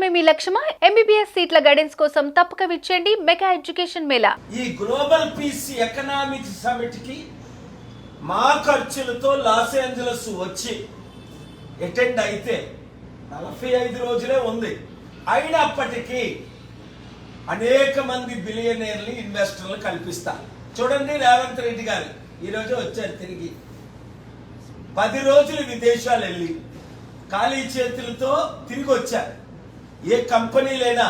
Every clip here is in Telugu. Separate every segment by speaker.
Speaker 1: చదవడమే మీ లక్ష్యమా? ఎంబీబీఎస్ సీట్ల గైడెన్స్ కోసం తప్పక విచ్చేయండి మెగా ఎడ్యుకేషన్ మేళా.
Speaker 2: ఈ గ్లోబల్ పీస్ ఎకనామిక్ సమిట్కి మా ఖర్చులతో లాస్ ఏంజలస్ వచ్చి అటెండ్ అయితే నలభై ఐదు రోజులే ఉంది. అయినప్పటికీ అనేక మంది బిలియనీర్లు ఇన్వెస్టర్లు కల్పిస్తారు. చూడండి రేవంత్ రెడ్డి గారు ఈరోజు వచ్చారు తిరిగి. పది రోజులు విదేశాలు వెళ్ళి ఖాళీ చేతులతో తిరిగి వచ్చారు. ఏ కంపెనీలైనా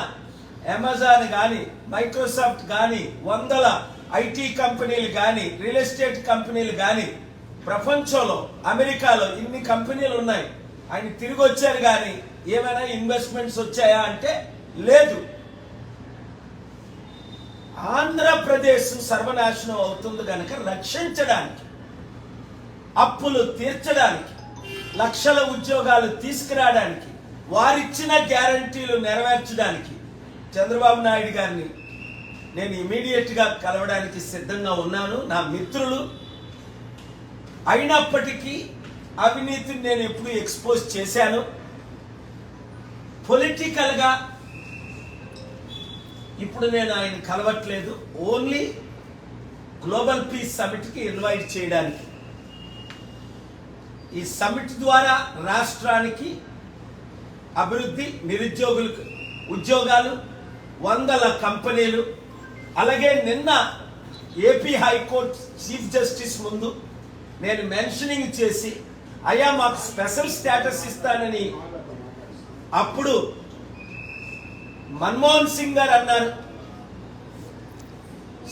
Speaker 2: అమెజాన్ కానీ మైక్రోసాఫ్ట్ కానీ వందల ఐటీ కంపెనీలు కానీ రియల్ ఎస్టేట్ కంపెనీలు కానీ ప్రపంచంలో అమెరికాలో ఇన్ని కంపెనీలు ఉన్నాయి. ఆయన తిరిగి వచ్చారు కానీ ఏమైనా ఇన్వెస్ట్మెంట్స్ వచ్చాయా అంటే లేదు. ఆంధ్రప్రదేశ్ సర్వనాశనం అవుతుంది కనుక రక్షించడానికి అప్పులు తీర్చడానికి లక్షల ఉద్యోగాలు తీసుకురావడానికి వారిచ్చిన గ్యారంటీలు నెరవేర్చడానికి చంద్రబాబు నాయుడు గారిని నేను ఇమీడియట్గా కలవడానికి సిద్ధంగా ఉన్నాను. నా మిత్రులు అయినప్పటికీ అవినీతిని నేను ఎప్పుడు ఎక్స్పోజ్ చేశాను. పొలిటికల్గా ఇప్పుడు నేను ఆయన కలవట్లేదు. ఓన్లీ గ్లోబల్ పీస్ సమిట్కి ఇన్వైట్ చేయడానికి. ఈ సమిట్ ద్వారా రాష్ట్రానికి అభివృద్ధి నిరుద్యోగులకు ఉద్యోగాలు వందల కంపెనీలు అలాగే నిన్న ఏపీ హైకోర్టు చీఫ్ జస్టిస్ ముందు నేను మెన్షనింగ్ చేసి అయ్యా మాకు స్పెషల్ స్టేటస్ ఇస్తానని అప్పుడు మన్మోహన్ సింగ్ గారు అన్నారు.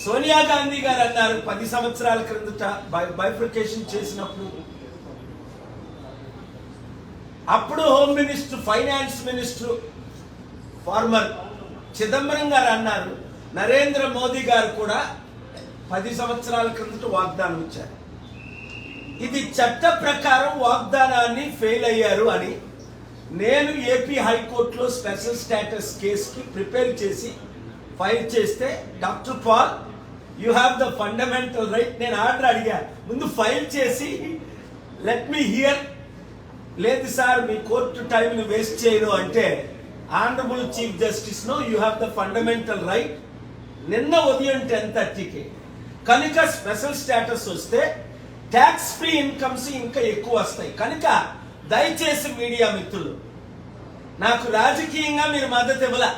Speaker 2: సోనియా గాంధీ గారు అన్నారు పది సంవత్సరాల క్రిందట బైఫికేషన్ చేసినప్పుడు అప్పుడు home minister finance minister former Chidambaram గారు అన్నారు నరేంద్ర మోదీ గారు కూడా పది సంవత్సరాల క్రిందట వాగ్దానం ఇచ్చారు. ఇది చట్ట ప్రకారం వాగ్దానాన్ని ఫెయిల్ అయ్యారు అని నేను ఏపీ హైకోర్టులో స్పెషల్ స్టేటస్ కేసుకి ప్రిపేర్ చేసి ఫైల్ చేస్తే doctor Paul you have the fundamental right నేను ఆర్డర్ అడిగాను ముందు ఫైల్ చేసి లెట్ మీ హియర్ లేదు సార్ మీ కోర్టు టైంని వేస్ట్ చేయను అంటే honourable chief justice no you have the fundamental right. నిన్న ఉదయం టెన్ థర్టీకి. కనుక స్పెషల్ స్టేటస్ వస్తే ట్యాక్స్ ఫ్రీ ఇన్కమ్స్ ఇంకా ఎక్కువ వస్తాయి. కనుక దయచేసి మీడియా మిత్రులు నాకు రాజకీయంగా మీరు మద్దతు ఇవ్వలే.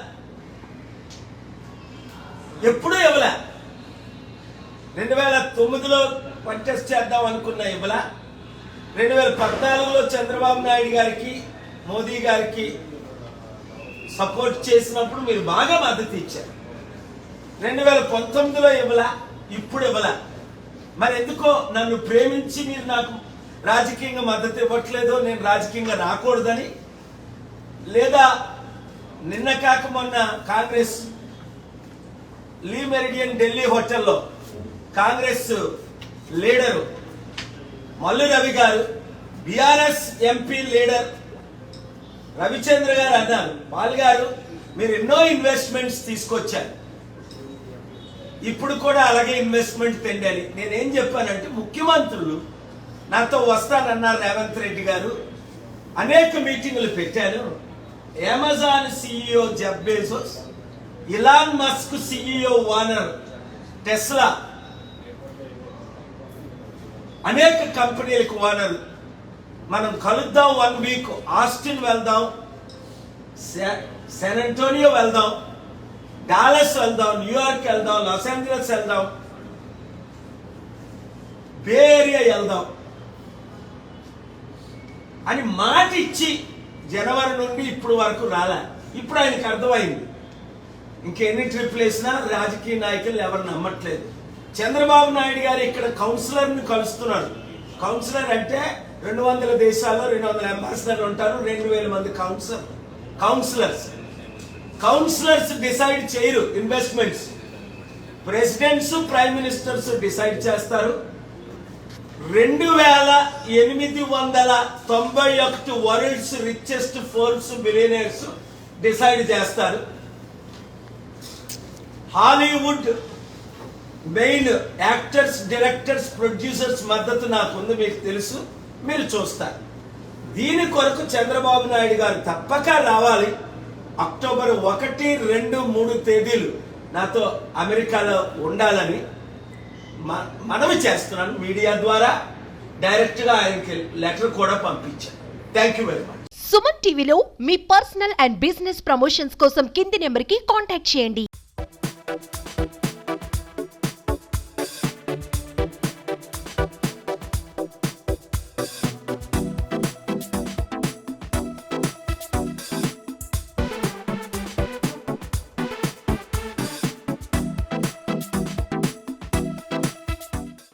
Speaker 2: ఎప్పుడూ ఇవ్వలే. రెండు వేల తొమ్మిదిలో కంటెస్ట్ చేద్దాం అనుకున్న ఇవ్వలా. రెండు వేల పద్నాలుగులో చంద్రబాబు నాయుడు గారికి మోదీ గారికి సపోర్ట్ చేసినప్పుడు మీరు బాగా మద్దతు ఇచ్చారు. రెండు వేల పంతొమ్మిదిలో ఇవ్వలా ఇప్పుడు ఇవ్వలా. మరి ఎందుకో నన్ను ప్రేమించి మీరు నాకు రాజకీయంగా మద్దతు ఇవ్వట్లేదో నేను రాజకీయంగా రాకూడదని లేదా నిన్న కాక మొన్న కాంగ్రెస్ లీ మెరిడియన్ ఢిల్లీ హోటల్లో కాంగ్రెస్ లీడరు మల్లు రవి గారు బీఆర్ఎస్ ఎంపీ లీడర్ రవిచంద్ర గారు అన్నారు. పాల్ గారు మీరు ఎన్నో ఇన్వెస్ట్మెంట్స్ తీసుకొచ్చారు. ఇప్పుడు కూడా అలాగే ఇన్వెస్ట్మెంట్ తెండాలి. నేనేం చెప్పానంటే ముఖ్యమంత్రులు నాతో వస్తానన్నారు రేవంత్ రెడ్డి గారు. అనేక మీటింగులు పెట్టాను. Amazon CEO Jeff Bezos Elon Musk CEO owner Tesla అనేక కంపెనీలకు ఓనర్ మనం కలుద్దాం వన్ వీక్ ఆస్టిన్ వెళ్దాం శా- శాన్ అంటోనియో వెళ్దాం డాలస్ వెళ్దాం న్యూయార్క్ వెళ్దాం లాస్ ఏంజలస్ వెళ్దాం బే ఏరియా వెళ్దాం. అని మాట ఇచ్చి జనవరి నుండి ఇప్పుడు వరకు రాలే. ఇప్పుడు ఆయనకు అర్థమైంది. ఇంకెన్ని ట్రిప్లు వేసినా రాజకీయ నాయకులు ఎవరు నమ్మట్లేదు. చంద్రబాబు నాయుడు గారు ఇక్కడ కౌన్సిలర్ను కలుస్తున్నారు కౌన్సిలర్ అంటే రెండు వందల దేశాల్లో రెండు వందల అంబాసిడర్లు ఉంటారు రెండు వేల మంది కౌన్సిలర్. కౌన్సిలర్స్. కౌన్సిలర్స్ డిసైడ్ చేయరు investments. Presidents prime ministers decide చేస్తారు. రెండు వేల ఎనిమిది వందల తొంభై ఒకటి world's richest Forbes billionaires decide చేస్తారు. Hollywood main actors directors producers మద్దతు నాకుంది మీకు తెలుసు. మీరు చూస్తారు. దీని కొరకు చంద్రబాబు నాయుడు గారు తప్పక రావాలి. అక్టోబర్ ఒకటి రెండు మూడు తేదీలు నాతో అమెరికాలో ఉండాలని మ- మనవి చేస్తున్నాను మీడియా ద్వారా. డైరెక్ట్గా ఆయనకి లెటర్ కూడా పంపించాను. Thank you very much.
Speaker 3: Suman టీవీలో మీ పర్సనల్ అండ్ బిజినెస్ ప్రమోషన్స్ కోసం కింది నెంబర్కి కాంటాక్ట్ చేయండి.